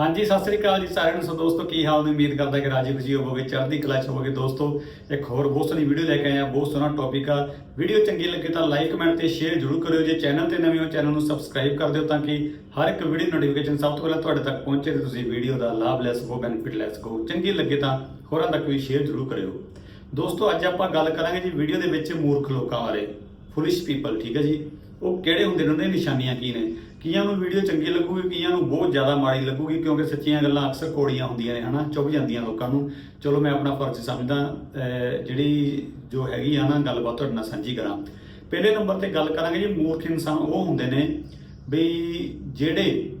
ਹਾਂਜੀ, ਸਤਿ ਸ੍ਰੀ ਅਕਾਲ ਜੀ ਸਾਰਿਆਂ ਨੂੰ। ਸੋ ਦੋਸਤੋ, ਕੀ ਹਾਲ ਨੇ? ਉਮੀਦ ਕਰਦਾ ਕਿ ਰਾਜੀ ਖੁਸ਼ੀ ਹੋਵੋਗੇ, ਚੜ੍ਹਦੀ ਕਲਾ ਚ ਹੋਵੋਗੇ। ਦੋਸਤੋ, ਇੱਕ ਹੋਰ ਬਹੁਤ ਸੋਹਣੀ ਵੀਡੀਓ ਲੈ ਕੇ ਆਏ ਆ ਬਹੁਤ ਸੋਹਣਾ ਟੌਪਿਕ ਆ। ਵੀਡੀਓ ਚੰਗੀ ਲੱਗੇ ਤਾਂ ਲਾਈਕ ਕਮੈਂਟ ਤੇ ਸ਼ੇਅਰ ਜ਼ਰੂਰ ਕਰਿਓ। ਜੇ ਚੈਨਲ ਤੇ ਨਵੇਂ ਹੋ ਚੈਨਲ ਨੂੰ ਸਬਸਕ੍ਰਾਈਬ ਕਰ ਦਿਓ ਤਾਂ ਕਿ ਹਰ ਇੱਕ ਵੀਡੀਓ ਨੋਟੀਫਿਕੇਸ਼ਨ ਸਭ ਤੋਂ ਪਹਿਲਾਂ ਤੁਹਾਡੇ ਤੱਕ ਪਹੁੰਚੇ ਤੇ ਤੁਸੀਂ ਵੀਡੀਓ ਦਾ ਲਾਭ ਲੈ ਸਕੋ ਬੈਨੀਫਿਟ ਲੈ ਸਕੋ ਚੰਗੀ ਲੱਗੇ ਤਾਂ ਹੋਰਾਂ ਤੱਕ ਵੀ ਸ਼ੇਅਰ ਜ਼ਰੂਰ ਕਰਿਓ। ਦੋਸਤੋ, ਅੱਜ ਆਪਾਂ ਗੱਲ ਕਰਾਂਗੇ ਜੀ ਵੀਡੀਓ ਦੇ ਵਿੱਚ ਮੂਰਖ ਲੋਕਾਂ ਬਾਰੇ। ਫੁਲਿਸ਼ ਪੀਪਲ ਠੀਕ ਹੈ ਜੀ? ਉਹ ਕਿਹੜੇ ਹੁੰਦੇ ਨੇ? ਉਹਨਾਂ ਦੀਆਂ ਨਿਸ਼ਾਨੀਆਂ ਕੀ ਨੇ? ਕਈਆਂ ਨੂੰ ਵੀਡੀਓ ਚੰਗੀ ਲੱਗੂਗੀ, ਕਈਆਂ ਨੂੰ ਬਹੁਤ ਜ਼ਿਆਦਾ ਮਾੜੀ ਲੱਗੂਗੀ, ਕਿਉਂਕਿ ਸੱਚੀਆਂ ਗੱਲਾਂ ਅਕਸਰ ਕੋੜੀਆਂ ਹੁੰਦੀਆਂ ਨੇ, ਹਨਾ? ਚੁੱਭ ਜਾਂਦੀਆਂ ਲੋਕਾਂ ਨੂੰ। ਚਲੋ, ਮੈਂ ਆਪਣਾ ਫਰਜ਼ ਸਮਝਦਾ ਜਿਹੜੀ ਜੋ ਹੈਗੀ ਆ ਨਾ ਗੱਲਬਾਤ ਤੁਹਾਡੇ ਨਾਲ ਸਾਂਝੀ ਕਰਾਂ। ਪਹਿਲੇ ਨੰਬਰ ਤੇ ਗੱਲ ਕਰਾਂਗੇ ਜੀ, ਮੂਰਖ ਇਨਸਾਨ ਉਹ ਹੁੰਦੇ ਨੇ ਬਈ ਜਿਹੜੇ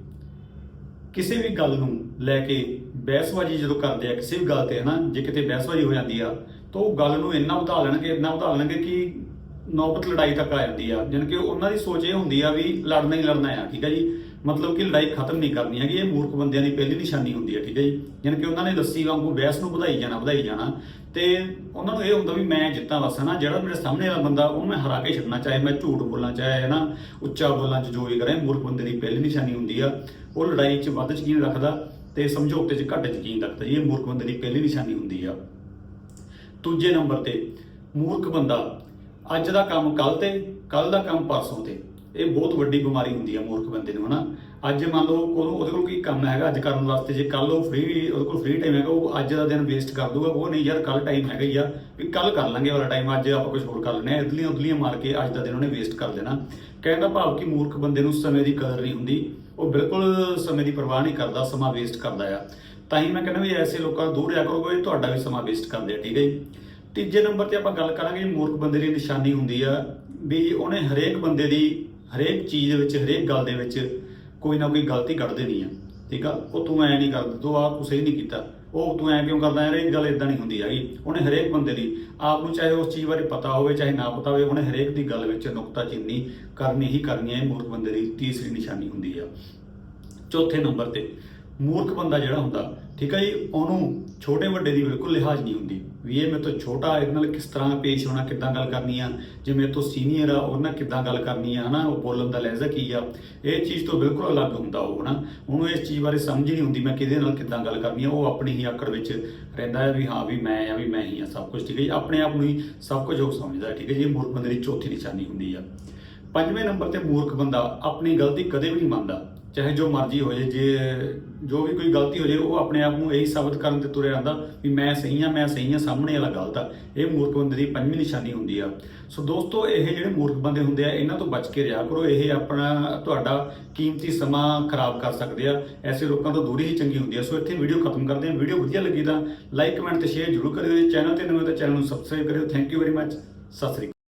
ਕਿਸੇ ਵੀ ਗੱਲ ਨੂੰ ਲੈ ਕੇ ਬਹਿਸਬਾਜ਼ੀ ਜਦੋਂ ਕਰਦੇ ਆ, ਕਿਸੇ ਵੀ ਗੱਲ ਤੇ, ਹਨਾ? ਜੇ ਕਿਤੇ ਬਹਿਸਬਾਜ਼ੀ ਹੋ ਜਾਂਦੀ ਆ, ਤਾਂ ਉਹ ਗੱਲ ਨੂੰ ਇੰਨਾ ਵਧਾ ਲੈਣਗੇ, ਇੰਨਾ ਵਧਾ ਲੈਣਗੇ ਕਿ ਨੌਬਤ ਲੜਾਈ ਤੱਕ ਆ ਜਾਂਦੀ ਆ। ਜਾਣੀ ਕਿ ਉਹਨਾਂ ਦੀ ਸੋਚ ਇਹ ਹੁੰਦੀ ਆ ਵੀ ਲੜਨਾ ਹੀ ਲੜਨਾ ਆ, ਠੀਕ ਆ ਜੀ? ਮਤਲਬ ਕਿ ਲੜਾਈ ਖਤਮ ਨਹੀਂ ਕਰਨੀ ਹੈਗੀ, ਇਹ ਮੂਰਖ ਬੰਦਿਆਂ ਦੀ ਪਹਿਲੀ ਨਿਸ਼ਾਨੀ ਹੁੰਦੀ ਹੈ ਠੀਕ ਹੈ ਜੀ? ਜਾਣੀ ਕਿ ਉਹਨਾਂ ਨੇ ਲੱਸੀ ਵਾਂਗੂ ਬਹਿਸ ਨੂੰ ਵਧਾਈ ਜਾਣਾ ਵਧਾਈ ਜਾਣਾ। ਤੇ ਉਹਨਾਂ ਨੂੰ ਇਹ ਹੁੰਦਾ ਵੀ ਮੈਂ ਜਿੱਤਾਂ ਬਸ ਨਾ ਜਿਹੜਾ ਮੇਰੇ ਸਾਹਮਣੇ ਵਾਲਾ ਬੰਦਾ, ਉਹਨੂੰ ਮੈਂ ਹਰਾ ਕੇ ਛੱਡਣਾ, ਚਾਹੇ ਮੈਂ ਝੂਠ ਬੋਲਾਂ, ਚਾਹੇ ਨਾ ਉੱਚਾ ਬੋਲਾਂ ਚ ਜੋ ਵੀ ਕਰਾਂ, ਮੂਰਖ ਬੰਦੇ ਦੀ ਪਹਿਲੀ ਨਿਸ਼ਾਨੀ ਹੁੰਦੀ ਆ। ਉਹ ਲੜਾਈ 'ਚ ਵੱਧ ਯਕੀਨ ਰੱਖਦਾ ਤੇ ਸਮਝੌਤੇ 'ਚ ਘੱਟ ਯਕੀਨ ਰੱਖਦਾ ਜੀ, ਇਹ ਮੂਰਖ ਬੰਦੇ ਦੀ ਪਹਿਲੀ ਨਿਸ਼ਾਨੀ ਹੁੰਦੀ ਆ। ਦੂਜੇ ਨੰਬਰ ਤੇ, ਮੂਰਖ ਬੰਦਾ ਅੱਜ ਦਾ ਕੰਮ ਕੱਲ ਤੇ ਕੱਲ ਦਾ ਕੰਮ ਪਰਸੋਂ ਤੇ। ਇਹ ਬਹੁਤ ਵੱਡੀ ਬਿਮਾਰੀ ਹੁੰਦੀ ਆ ਮੂਰਖ ਬੰਦੇ ਨੂੰ, ਹਨਾ? ਅੱਜ ਮੰਨ ਲਓ ਕੋਲੋਂ ਉਹਦੇ ਕੋਲ ਕੀ ਕੰਮ ਹੈਗਾ, ਅੱਜ ਕਰਨ ਵਾਸਤੇ ਜੇ ਕੱਲ ਉਹ ਫ੍ਰੀ ਉਹਦੇ ਕੋਲ ਫ੍ਰੀ ਟਾਈਮ ਹੈਗਾ, ਉਹ ਅੱਜ ਦਾ ਦਿਨ ਵੇਸਟ ਕਰ ਦੂਗਾ ਉਹ ਨਹੀਂ ਯਾਰ ਕੱਲ ਟਾਈਮ ਹੈਗਾ ਹੀ ਆ, ਵੀ ਕੱਲ ਕਰ ਲਾਂਗੇ ਵਾਲਾ ਟਾਈਮ ਅੱਜ ਆਪਾਂ ਕੁਝ ਹੋਰ ਕਰ ਲੈਣੇ ਆ ਇਦਲੀਆਂ ਉਦਲੀਆਂ ਮਾਰ ਕੇ ਅੱਜ ਦਾ ਦਿਨ ਉਹਨੇ ਵੇਸਟ ਕਰ ਦੇਣਾ। ਕਹਿਣ ਦਾ ਭਾਵ ਕਿ ਮੂਰਖ ਬੰਦੇ ਨੂੰ ਸਮੇਂ ਦੀ ਕਦਰ ਨਹੀਂ ਹੁੰਦੀ, ਉਹ ਬਿਲਕੁਲ ਸਮੇਂ ਦੀ ਪਰਵਾਹ ਨਹੀਂ ਕਰਦਾ, ਸਮਾਂ ਵੇਸਟ ਕਰਦਾ ਆ। ਤਾਂ ਹੀ ਮੈਂ ਕਹਿੰਦਾ ਵੀ ਐਸੇ ਲੋਕਾਂ ਤੋਂ ਦੂਰ ਰਿਹਾ ਕਰੋਗੇ ਇਹ ਤੁਹਾਡਾ ਵੀ ਸਮਾਂ ਵੇਸਟ ਕਰਦੇ ਆ, ਠੀਕ ਹੈ ਜੀ? ਤੀਜੇ ਨੰਬਰ ਤੇ ਆਪਾਂ ਗੱਲ ਕਰਾਂਗੇ ਮੂਰਖ ਬੰਦੇ ਦੀ ਨਿਸ਼ਾਨੀ ਹੁੰਦੀ ਆ, ਵੀ ਉਹਨੇ ਹਰੇਕ ਬੰਦੇ ਦੀ, ਹਰੇਕ ਚੀਜ਼ ਦੇ ਵਿੱਚ, ਹਰੇਕ ਗੱਲ ਦੇ ਵਿੱਚ ਕੋਈ ਨਾ ਕੋਈ ਗਲਤੀ ਕੱਢ ਦੇਣੀ ਆ। ਠੀਕ ਆ? ਉਹ ਤੂੰ ਐ ਨਹੀਂ ਕਰਦਾ, ਤੂੰ ਆਪ ਕੁਛ ਹੀ ਨਹੀਂ ਕੀਤਾ। ਉਹ ਤੂੰ ਐ ਕਿਉਂ ਕਰਦਾ? ਯਾਰ, ਇਹ ਗੱਲ ਇਦਾਂ ਨਹੀਂ ਹੁੰਦੀ ਹੈਗੀ। ਉਹਨੇ ਹਰੇਕ ਬੰਦੇ ਦੀ, ਆਪ ਨੂੰ ਚਾਹੇ ਉਸ ਚੀਜ਼ ਬਾਰੇ ਪਤਾ ਹੋਵੇ, ਚਾਹੇ ਨਾ ਪਤਾ ਹੋਵੇ, ਉਹਨੇ ਹਰੇਕ ਦੀ ਗੱਲ ਵਿੱਚ ਨੁਕਤਾਚੀਨੀ ਕਰਨੀ ਹੀ ਕਰਨੀ ਹੈ। ਇਹ ਮੂਰਖ ਬੰਦੇ ਦੀ ਤੀਸਰੀ ਨਿਸ਼ਾਨੀ ਹੁੰਦੀ ਆ। ਚੌਥੇ ਨੰਬਰ ਤੇ ਮੂਰਖ ਬੰਦਾ ਜਿਹੜਾ ਹੁੰਦਾ, ਠੀਕ ਹੈ ਜੀ, ਉਹਨੂੰ ਛੋਟੇ ਵੱਡੇ ਦੀ ਬਿਲਕੁਲ ਲਿਹਾਜ਼ ਨਹੀਂ ਹੁੰਦੀ ਵੀ ਇਹ ਮੇਰੇ ਤੋਂ ਛੋਟਾ ਇਹਦੇ ਨਾਲ ਕਿਸ ਤਰ੍ਹਾਂ ਪੇਸ਼ ਹੋਣਾ, ਕਿੱਦਾਂ ਗੱਲ ਕਰਨੀ ਆ, ਜੇ ਮੇਰੇ ਤੋਂ ਸੀਨੀਅਰ ਆ, ਉਹਦੇ ਨਾਲ ਕਿੱਦਾਂ ਗੱਲ ਕਰਨੀ ਆ, ਹਨਾ, ਉਹ ਬੋਲਣ ਦਾ ਲਹਿਜ਼ਾ ਕੀ ਆ, ਇਹ ਚੀਜ਼ ਤੋਂ ਬਿਲਕੁਲ ਅਲੱਗ ਹੁੰਦਾ ਉਹ, ਹਨਾ। ਉਹਨੂੰ ਇਸ ਚੀਜ਼ ਬਾਰੇ ਸਮਝ ਨਹੀਂ ਹੁੰਦੀ ਮੈਂ ਕਿਹਦੇ ਨਾਲ ਕਿੱਦਾਂ ਗੱਲ ਕਰਨੀ ਆ, ਉਹ ਆਪਣੀ ਹੀ ਆਕੜ ਵਿੱਚ ਰਹਿੰਦਾ ਹੈ ਵੀ ਹਾਂ, ਵੀ ਮੈਂ ਆ, ਵੀ ਮੈਂ ਹੀ ਆ, ਸਭ ਕੁਝ ਠੀਕ ਹੈ ਜੀ, ਆਪਣੇ ਆਪ ਨੂੰ ਹੀ ਸਭ ਕੁਝ ਉਹ ਸਮਝਦਾ ਠੀਕ ਹੈ ਜੀ ਇਹ ਮੂਰਖ ਬੰਦੇ ਦੀ ਚੌਥੀ ਨਿਸ਼ਾਨੀ ਹੁੰਦੀ ਆ। ਪੰਜਵੇਂ ਨੰਬਰ ਤੇ ਮੂਰਖ ਬੰਦਾ ਆਪਣੀ ਗਲਤੀ ਕਦੇ ਵੀ ਨਹੀਂ ਮੰਨਦਾ। ਚਾਹੇ ਜੋ ਮਰਜ਼ੀ ਹੋ ਜਾਏ ਜੇ ਜੋ ਵੀ ਕੋਈ ਗਲਤੀ ਹੋ ਜਾਏ ਉਹ ਆਪਣੇ ਆਪ ਨੂੰ ਇਹੀ ਸਾਬਤ ਕਰਨ ਤੇ ਤੁਰਿਆ ਰਹਿੰਦਾ ਵੀ ਮੈਂ ਸਹੀ ਆ ਮੈਂ ਸਹੀ ਆ ਸਾਹਮਣੇ ਵਾਲਾ ਗਲਤ ਆ। ਇਹ ਮੂਰਖ ਬੰਦੇ ਦੀ ਪੰਜਵੀਂ ਨਿਸ਼ਾਨੀ ਹੁੰਦੀ ਆ। ਸੋ ਦੋਸਤੋ, ਇਹ ਜਿਹੜੇ ਮੂਰਖ ਬੰਦੇ ਹੁੰਦੇ ਆ, ਇਹਨਾਂ ਤੋਂ ਬਚ ਕੇ ਰਿਹਾ ਕਰੋ। ਇਹ ਆਪਣਾ ਤੁਹਾਡਾ ਕੀਮਤੀ ਸਮਾਂ ਖਰਾਬ ਕਰ ਸਕਦੇ ਆ। ਐਸੇ ਲੋਕਾਂ ਤੋਂ ਦੂਰੀ ਹੀ ਚੰਗੀ ਹੁੰਦੀ ਆ। ਸੋ ਇੱਥੇ ਵੀਡੀਓ ਖਤਮ ਕਰਦੇ ਆ ਵੀਡੀਓ ਵਧੀਆ ਲੱਗੀ ਤਾਂ ਲਾਈਕ, ਕਮੈਂਟ ਤੇ ਸ਼ੇਅਰ ਜ਼ਰੂਰ ਕਰਿਓ। ਚੈਨਲ ਤੇ ਨਵੇਂ ਤਾਂ ਚੈਨਲ ਨੂੰ ਸਬਸਕ੍ਰਾਈਬ ਕਰਿਓ। Thank you very much Sat Sri Akal.